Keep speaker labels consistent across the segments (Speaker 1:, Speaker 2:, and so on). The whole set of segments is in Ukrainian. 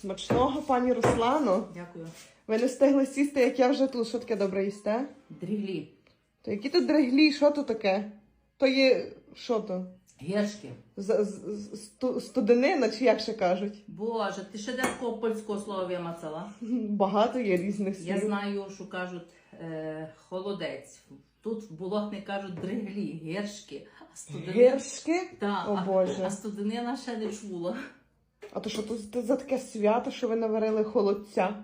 Speaker 1: Смачного, пані Руслано.
Speaker 2: Дякую.
Speaker 1: Ви не встигли сісти, як я вже тут. Що таке добре їсте?
Speaker 2: Дріглі.
Speaker 1: То які тут дреглі, що то таке? То є. що то?
Speaker 2: Гіршки.
Speaker 1: З, з, з- сту- студенина, чи як ще кажуть?
Speaker 2: Боже, ти ще де такого польського слова вимацала?
Speaker 1: Багато є різних слів.
Speaker 2: Я знаю, що кажуть е, холодець. Тут в болотні кажуть дриглі, гіршки. А студенина,
Speaker 1: Гіршки?
Speaker 2: Та,
Speaker 1: О,
Speaker 2: а,
Speaker 1: Боже.
Speaker 2: а студенина ще не чула.
Speaker 1: А то що тут за таке свято, що ви наварили холодця?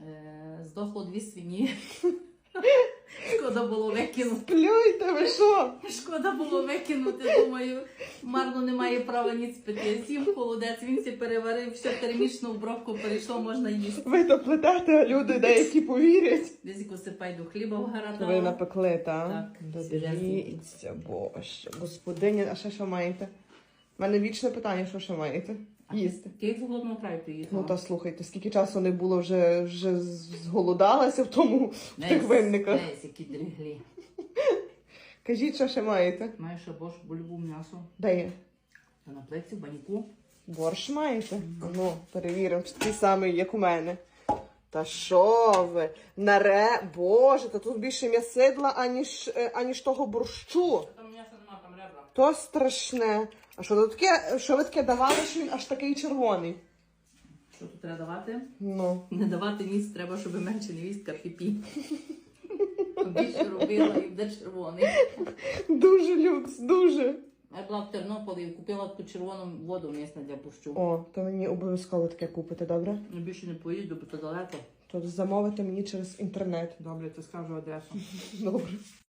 Speaker 2: Е, здохло дві свині. Шкода було викинути.
Speaker 1: Плюйте, ви що?
Speaker 2: Шкода було викинути. Думаю, марно немає права ніц пити. Сім холодець, він сі переварив, все термічну обробку перейшло, можна їсти.
Speaker 1: Ви то плетете, а люди деякі повірять.
Speaker 2: Десь посипай до хліба в
Speaker 1: Ви напекли, так?
Speaker 2: Так,
Speaker 1: Дивіться, боже. Господиня, а ще що маєте? У мене вічне питання, що ще маєте? Їсти.
Speaker 2: Ти з голодного краю приїхала.
Speaker 1: Ну та слухайте, скільки часу не було, вже, вже зголодалася в тому в тих винниках.
Speaker 2: Десь які дриглі.
Speaker 1: Кажіть, що ще маєте?
Speaker 2: Маєш ще борщ, бо любу м'ясо.
Speaker 1: Де є?
Speaker 2: Та на плеці, в баніку.
Speaker 1: Борщ маєте? Ну, перевіримо, чи такий самий, як у мене. Та що ви? Наре, боже, та тут більше м'ясидла, аніж, е, аніж того борщу.
Speaker 2: Там м'яса нема, там ребра.
Speaker 1: То страшне. А що тут таке, що ви таке давали, що він аж такий червоний?
Speaker 2: Що тут треба давати?
Speaker 1: Ну.
Speaker 2: Не давати ніс, треба, щоб менше невістка піпі. Більше робила і буде червоний.
Speaker 1: Дуже люкс, дуже.
Speaker 2: Я була в Тернополі і купила таку червону воду місне для борщу.
Speaker 1: О, то мені обов'язково таке купити, добре?
Speaker 2: Я більше не поїду, бо то далеко.
Speaker 1: То замовити мені через інтернет.
Speaker 2: Добре, ти скажу адресу.
Speaker 1: Добре.